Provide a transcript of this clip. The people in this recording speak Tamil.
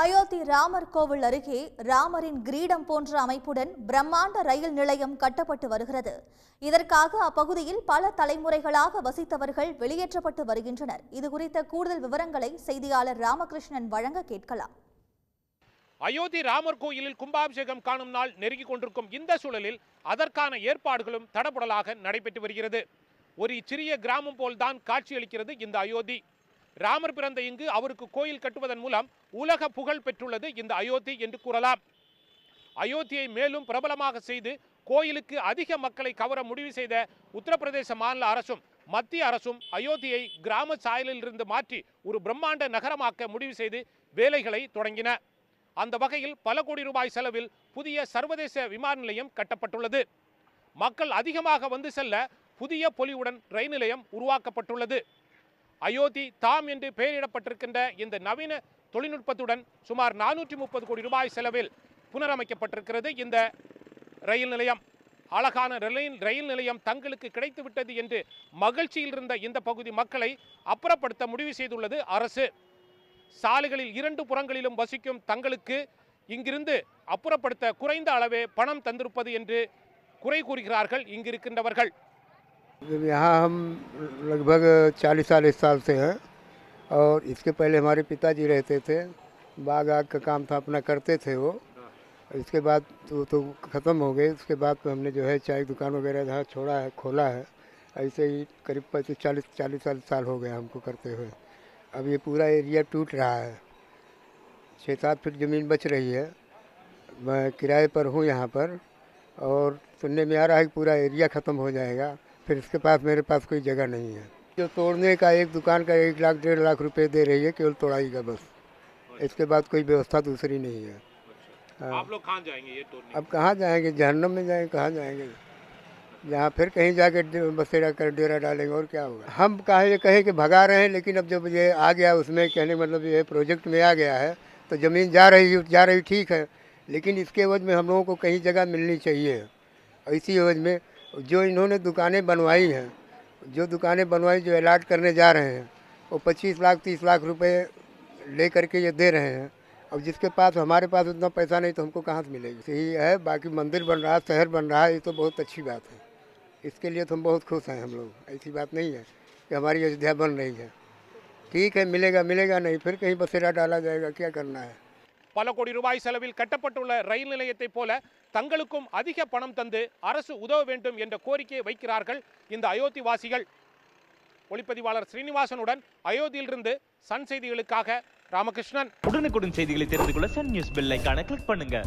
அயோத்தி ராமர் கோவில் அருகே ராமரின் கிரீடம் போன்ற அமைப்புடன் பிரம்மாண்ட ரயில் நிலையம் கட்டப்பட்டு வருகிறது. இதற்காக அப்பகுதியில் பல தலைமுறைகளாக வசித்தவர்கள் வெளியேற்றப்பட்டு வருகின்றனர். இது குறித்த கூடுதல் விவரங்களை செய்தியாளர் ராமகிருஷ்ணன் வழங்க கேட்கலாம். அயோத்தி ராமர் கோயிலில் கும்பாபிஷேகம் காணும் நாள் நெருங்கிக் கொண்டிருக்கும் இந்த சூழலில் அதற்கான ஏற்பாடுகளும் தடபுடலாக நடைபெற்று வருகிறது. ஒரு சிறிய கிராமம் போல்தான் காட்சியளிக்கிறது இந்த அயோத்தி. ராமர் பிறந்த இங்கு அவருக்கு கோயில் கட்டுவதன் மூலம் உலக புகழ் பெற்றுள்ளது இந்த அயோத்தி என்று கூறலாம். அயோத்தியை மேலும் பிரபலமாக செய்து கோயிலுக்கு அதிக மக்களை கவர முடிவு செய்த உத்தரப்பிரதேச மாநில அரசும் மத்திய அரசும் அயோத்தியை கிராம சாயலில் இருந்து மாற்றி ஒரு பிரம்மாண்ட நகரமாக்க முடிவு செய்து வேலைகளை தொடங்கின. அந்த வகையில் பல கோடி ரூபாய் செலவில் புதிய சர்வதேச விமான நிலையம் கட்டப்பட்டுள்ளது. மக்கள் அதிகமாக வந்து செல்ல புதிய பொலிவுடன் ரயில் நிலையம் உருவாக்கப்பட்டுள்ளது. அயோத்தி தாம் என்று பெயரிடப்பட்டிருக்கின்ற இந்த நவீன தொழில்நுட்பத்துடன் சுமார் நானூற்றி முப்பது கோடி ரூபாய் செலவில் புனரமைக்கப்பட்டிருக்கிறது இந்த ரயில் நிலையம். அழகான ரயில் ரயில் நிலையம் தங்களுக்கு கிடைத்துவிட்டது என்று மகிழ்ச்சியில் இருந்த இந்த பகுதி மக்களை அப்புறப்படுத்த முடிவு செய்துள்ளது அரசு. சாலைகளில் இரண்டு புறங்களிலும் வசிக்கும் தங்களுக்கு இங்கிருந்து அப்புறப்படுத்த குறைந்த அளவே பணம் தந்திருப்பது என்று குறை கூறுகிறார்கள் இங்கிருக்கின்றவர்கள். यहाँ हम लगभग 40 साल इस साल से हैं और इसके पहले हमारे पिताजी रहते थे बाग आग का काम था अपना करते थे वो। इसके बाद तो, तो ख़त्म हो गए। उसके बाद तो हमने जो है चाय दुकान वगैरह जहाँ छोड़ा है खोला है। ऐसे ही करीब पैंतीस चालीस चालीस साल साल हो गया हमको करते हुए। अब ये पूरा एरिया टूट रहा है। छः सात फीट ज़मीन बच रही है। मैं किराए पर हूँ यहाँ पर और सुनने में आ रहा है कि पूरा एरिया ख़त्म हो जाएगा। फिर इसके पास मेरे पास कोई जगह नहीं है। जो तोड़ने का एक दुकान का एक लाख डेढ़ लाख रुपए दे रही है केवल तोड़ाई का बस। इसके बाद कोई व्यवस्था दूसरी नहीं है। हाँ। आप लोग कहाँ जाएँगे ये तोड़ने? अब कहाँ जाएँगे? जहन्नम में जाएँगे कहाँ जाएँगे? जहाँ फिर कहीं जाके बसेरा कर डेरा डालेंगे और क्या होगा? हम कहे ये कहे कि भगा रहे हैं लेकिन अब जब ये आ गया उसमें कहने मतलब ये प्रोजेक्ट में आ गया है तो ज़मीन जा रही जा रही ठीक है लेकिन इसके एवज में हम लोगों को कहीं जगह मिलनी चाहिए। और इसी एवज में जो इन्होंने दुकानें बनवाई हैं, जो दुकानें बनवाई जो अलाट करने जा रहे हैं, वो पच्चीस लाख, तीस लाख रुपए ले करके ये दे रहे हैं। अब जिसके पास, हमारे पास उतना पैसा नहीं तो हमको कहाँ से मिलेगी? यही है, बाकी मंदिर बन रहा है शहर बन रहा है ये तो बहुत अच्छी बात है। इसके लिए तो हम बहुत खुश हैं हम लोग, ऐसी बात नहीं है कि हमारी अयोध्या बन रही है। ठीक है, मिलेगा मिलेगा नहीं, फिर कहीं बसेरा डाला जाएगा, क्या करना है? பல கோடி ரூபாய் செலவில் கட்டப்பட்டுள்ள ரயில் நிலையத்தைப் போல தங்களுக்கும் அதிக பணம் தந்து அரசு உதவ வேண்டும் என்ற கோரிக்கையை வைக்கிறார்கள் இந்த அயோத்தி வாசிகள் ஒளிப்பதிவாளர் ஸ்ரீனிவாசனுடன் அயோத்தியிலிருந்து சன் செய்திகளுக்காக ராமகிருஷ்ணன். உடனுக்குடன் செய்திகளை தெரிந்து கொள்ள சன் நியூஸ் பெல் ஐகானை கிளிக் பண்ணுங்க.